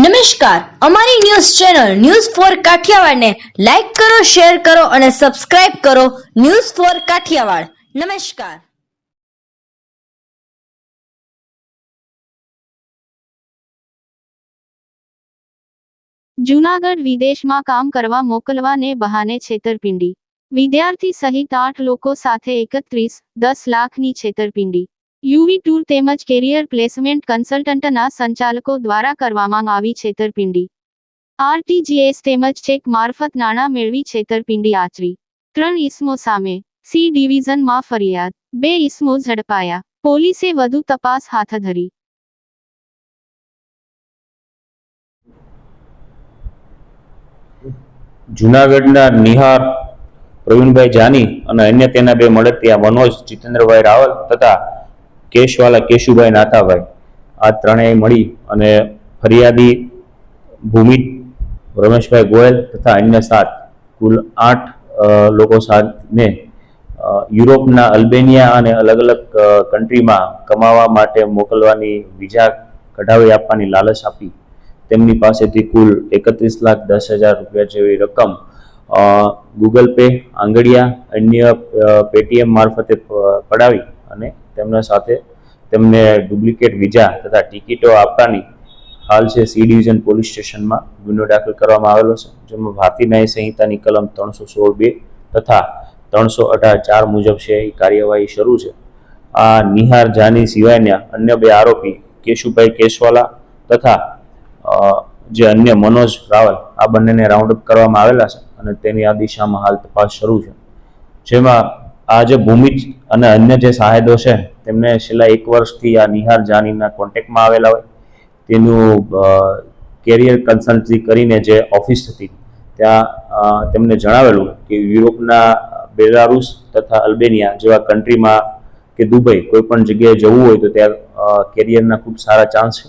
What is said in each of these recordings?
નમસ્કાર. અમારી news channel news four કાઠિયાવાડને લાઈક કરો, શેર કરો અને સબસ્ક્રાઇબ કરો ન્યૂઝ ફોર કાઠિયાવાડ. નમસ્કાર. જૂનાગઢ વિદેશમાં કામ કરવા મોકલવાને બહાને છેતરપિંડી. વિદ્યાર્થી સહિત આઠ લોકો સાથે એકત્રીસ દસ લાખની છેતરપિંડી. યુવી ટૂર તેમજ કેરિયર પ્લેસમેન્ટ કન્સલ્ટન્ટના સંચાલકો દ્વારા કરવામાં આવી છેતરપિંડી. આરટીજીએસ તેમજ ચેક મારફત નાણાં મેળવી છેતરપિંડી આચરી. ત્રણ ઇસમો સામે સી ડિવિઝનમાં ફરિયાદ. બે ઇસમો ઝડપાયા. પોલીસે વધુ તપાસ હાથ ધરી. જુનાગઢના નિહાર, પ્રવીણભાઈ જાની અને અન્ય તેના બે મળતિયા મનોજ જીતેન્દ્રભાઈ રાવલ તથા કેશવાલા કેશુભાઈ નાથાભાઈ. આ ત્રણેય મળી અને ફરિયાદી ભૂમિ રમેશભાઈ ગોયલ તથા અન્ય સાત, કુલ આઠ લોકો સાથે યુરોપના અલ્બેનિયા અને અલગ અલગ કન્ટ્રીમાં કમાવા માટે મોકલવાની વિઝા કઢાવી આપવાની લાલચ આપી. તેમની પાસેથી કુલ એકત્રીસ લાખ દસ હજાર રૂપિયા જેવી રકમ ગૂગલ પે આંગડિયા અન્ય પેટીએમ મારફતે પડાવી અને તેમના સાથે તેમને ડુપ્લિકેટ વિઝા તથા ટિકિટો આપવાની હાલ છે સી ડિવિઝન પોલીસ સ્ટેશનમાં. ગુનો દાખલ કરવામાં આવેલો છે, જેમાં ભારતીય ન્યાય સંહિતાની કલમ ત્રણસો સોળ બે તથા ત્રણસો અઢાર ચાર મુજબ છે એ કાર્યવાહી શરૂ છે. આ નિહાર જાની સિવાયના અન્ય બે આરોપી કેશુભાઈ કેશવાલા તથા જે અન્ય મનોજ રાવલ, આ બંનેને રાઉન્ડ અપ કરવામાં આવેલા છે અને તેની આ દિશામાં હાલ તપાસ શરૂ છે. જેમાં આ જે ભૂમિજ અને અન્ય જે સાહેદો છે, તેમને છેલ્લા એક વર્ષથી આ નિહાર જાનીના કોન્ટેક્ટમાં આવેલા હોય. તેનું કેરિયર કન્સલ્ટન્સી કરીને જે ઓફિસ હતી, ત્યાં તેમને જણાવેલું કે યુરોપના બેલારુસ તથા અલ્બેનિયા જેવા કન્ટ્રીમાં કે દુબઈ કોઈ પણ જગ્યાએ જવું હોય તો ત્યાં કેરિયરના ખૂબ સારા ચાન્સ છે.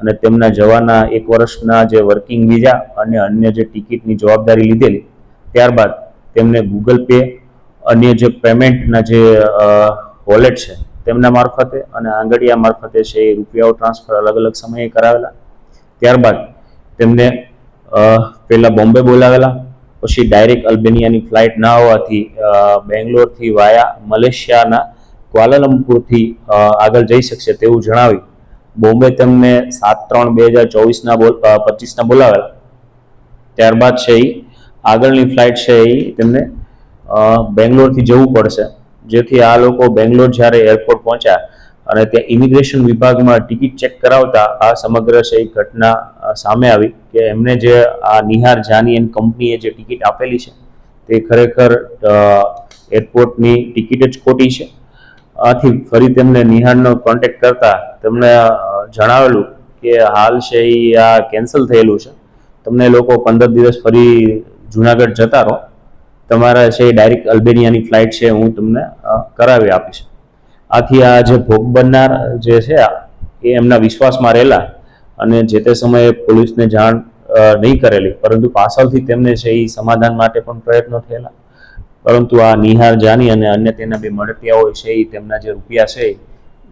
અને તેમના જવાના એક વર્ષના જે વર્કિંગ વિઝા અને અન્ય જે ટિકિટની જવાબદારી લીધેલી, ત્યારબાદ તેમને ગૂગલ પે અન્ય જે પેમેન્ટના જે વોલેટ છે, તેમના મારફતે અને આંગડિયા મારફતે છે એ રૂપિયાઓ ટ્રાન્સફર અલગ અલગ સમયે કરાવેલા. ત્યારબાદ તેમને પહેલાં બોમ્બે બોલાવેલા, પછી ડાયરેક્ટ અલ્બેનિયાની ફ્લાઇટ ના હોવાથી બેંગ્લોરથી વાયા મલેશિયાના ક્વાલાલંપુરથી આગળ જઈ શકશે તેવું જણાવી બોમ્બે તેમને સાત ત્રણ બે હજાર ચોવીસના બોલ પચીસના બોલાવેલા. ત્યારબાદ છે એ આગળની ફ્લાઇટ છે એ તેમને બેંગ્લોરથી જવું પડશે. જેથી આ લોકો બેંગ્લોર જ્યારે એરપોર્ટ પહોંચ્યા અને ત્યાં ઇમિગ્રેશન વિભાગમાં ટિકિટ ચેક કરાવતા, આ સમગ્ર છે એ ઘટના સામે આવી કે એમને જે આ નિહાર જાની એન્ડ કંપનીએ જે ટિકિટ આપેલી છે, તે ખરેખર એરપોર્ટની ટિકિટ જ ખોટી છે. આથી ફરી તેમને નિહારનો કોન્ટેક્ટ કરતા તેમણે જણાવેલું કે હાલ છે એ આ કેન્સલ થયેલું છે. તમને લોકો પંદર દિવસ ફરી જુનાગઢ જતા રહો. તમારા છે ડાયરેક્ટ અલ્બેનિયાની ફ્લાઇટ છે, હું તમને કરાવી આપીશ. આથી આ જે ભોગ બનનાર જે છે એ એમના વિશ્વાસમાં રહેલા અને જે તે સમયે પોલીસને જાણ નહીં કરેલી, પરંતુ પાછળથી તેમને છે એ સમાધાન માટે પણ પ્રયત્નો થયેલા. પરંતુ આ નિહાર જાની અને અન્ય તેના બે મળતિયાઓ છે એ તેમના જે રૂપિયા છે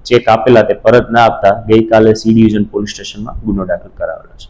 ચેક આપેલા તે પરત ના આપતા ગઈકાલે સી ડિવિઝન પોલીસ સ્ટેશનમાં ગુનો દાખલ કરાવેલો છે.